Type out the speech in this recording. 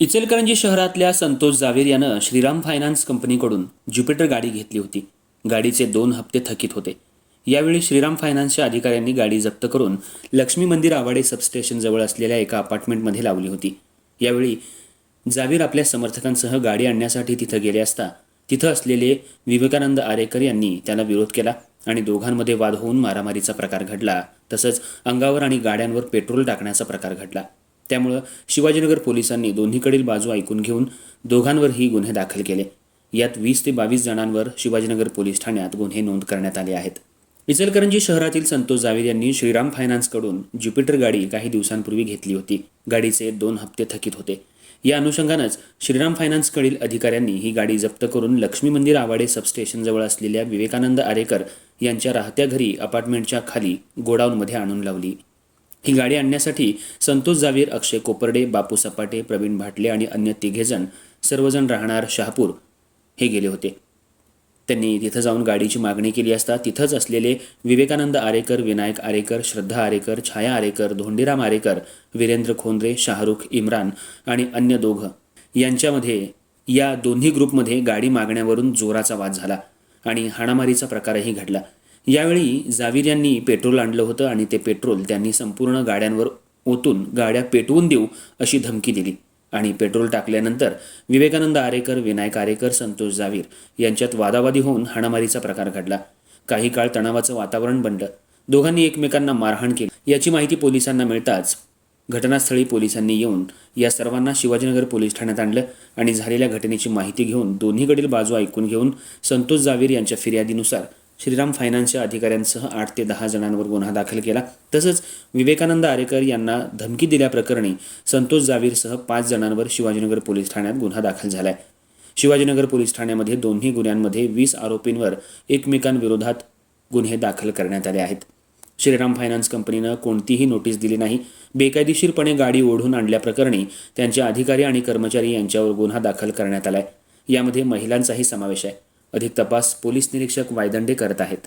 इचलकरंजी शहरातल्या संतोष जावेर यानं श्रीराम फायनान्स कंपनीकडून ज्युपिटर गाडी घेतली होती. गाडीचे दोन हप्ते थकीत होते. यावेळी श्रीराम फायनान्सच्या अधिकाऱ्यांनी गाडी जप्त करून लक्ष्मी मंदिर आवाडे सबस्टेशन जवळ असलेल्या एका अपार्टमेंटमध्ये लावली होती. यावेळी जावीर आपल्या समर्थकांसह गाडी आणण्यासाठी तिथं गेले असता तिथं असलेले विवेकानंद आरेकर यांनी त्याला विरोध केला आणि दोघांमध्ये वाद होऊन मारामारीचा प्रकार घडला. तसंच अंगावर आणि गाड्यांवर पेट्रोल टाकण्याचा प्रकार घडला. त्यामुळं शिवाजीनगर पोलिसांनी दोन्हीकडील बाजू ऐकून घेऊन दोघांवरही गुन्हे दाखल केले. यात वीस ते बावीस जणांवर शिवाजीनगर पोलीस ठाण्यात गुन्हे नोंद करण्यात आले आहेत. इचलकरंजी शहरातील संतोष जावेद यांनी श्रीराम फायनान्सकडून ज्युपिटर गाडी काही दिवसांपूर्वी घेतली होती. गाडीचे दोन हप्ते थकीत होते. या अनुषंगानंच श्रीराम फायनान्सकडील अधिकाऱ्यांनी ही गाडी जप्त करून लक्ष्मी मंदिर आवाडे सबस्टेशनजवळ असलेल्या विवेकानंद आरेकर यांच्या राहत्या घरी अपार्टमेंटच्या खाली गोडाऊनमध्ये आणून लावली. ही गाडी आणण्यासाठी संतोष जावीर अक्षय कोपर्डे बापू सपाटे प्रवीण भाटले आणि अन्य तिघेजण सर्वजण राहणार शहापूर हे गेले होते. त्यांनी तिथं जाऊन गाडीची मागणी केली असता तिथंच असलेले विवेकानंद आरेकर विनायक आरेकर श्रद्धा आरेकर छाया आरेकर धोंडीराम आरेकर वीरेंद्र खोंद्रे शाहरुख इम्रान आणि अन्य दोघं यांच्यामध्ये या दोन्ही ग्रुपमध्ये गाडी मागण्यावरून जोराचा वाद झाला आणि हाणामारीचा प्रकारही घडला. यावेळी जावीर यांनी पेट्रोल आणलं होतं आणि ते पेट्रोल त्यांनी संपूर्ण गाड्यांवर ओतून गाड्या पेटवून देऊ अशी धमकी दिली. आणि पेट्रोल टाकल्यानंतर विवेकानंद आरेकर विनायक आरेकर संतोष जावीर यांच्यात वादावादी होऊन हाणामारीचा प्रकार घडला. काही काळ तणावाचं वातावरण बनलं दोघांनी एकमेकांना मारहाण केली. याची माहिती पोलिसांना मिळताच घटनास्थळी पोलिसांनी येऊन या सर्वांना शिवाजीनगर पोलीस ठाण्यात आणलं आणि झालेल्या घटनेची माहिती घेऊन दोन्हीकडील बाजू ऐकून घेऊन संतोष जावीर यांच्या फिर्यादीनुसार श्रीराम फायनान्सच्या अधिकाऱ्यांसह आठ ते दहा जणांवर गुन्हा दाखल केला. तसंच विवेकानंद आरेकर यांना धमकी दिल्याप्रकरणी संतोष जावीरसह पाच जणांवर शिवाजीनगर पोलीस ठाण्यात गुन्हा दाखल झालाय. शिवाजीनगर पोलीस ठाण्यामध्ये दोन्ही गुन्ह्यांमध्ये वीस आरोपींवर एकमेकांविरोधात गुन्हे दाखल करण्यात आले आहेत. श्रीराम फायनान्स कंपनीनं कोणतीही नोटीस दिली नाही. बेकायदेशीरपणे गाडी ओढून आणल्याप्रकरणी त्यांचे अधिकारी आणि कर्मचारी यांच्यावर गुन्हा दाखल करण्यात आलाय. यामध्ये महिलांचाही समावेश आहे. अधिक तपास पोलीस निरीक्षक वायदंडे करत आहेत.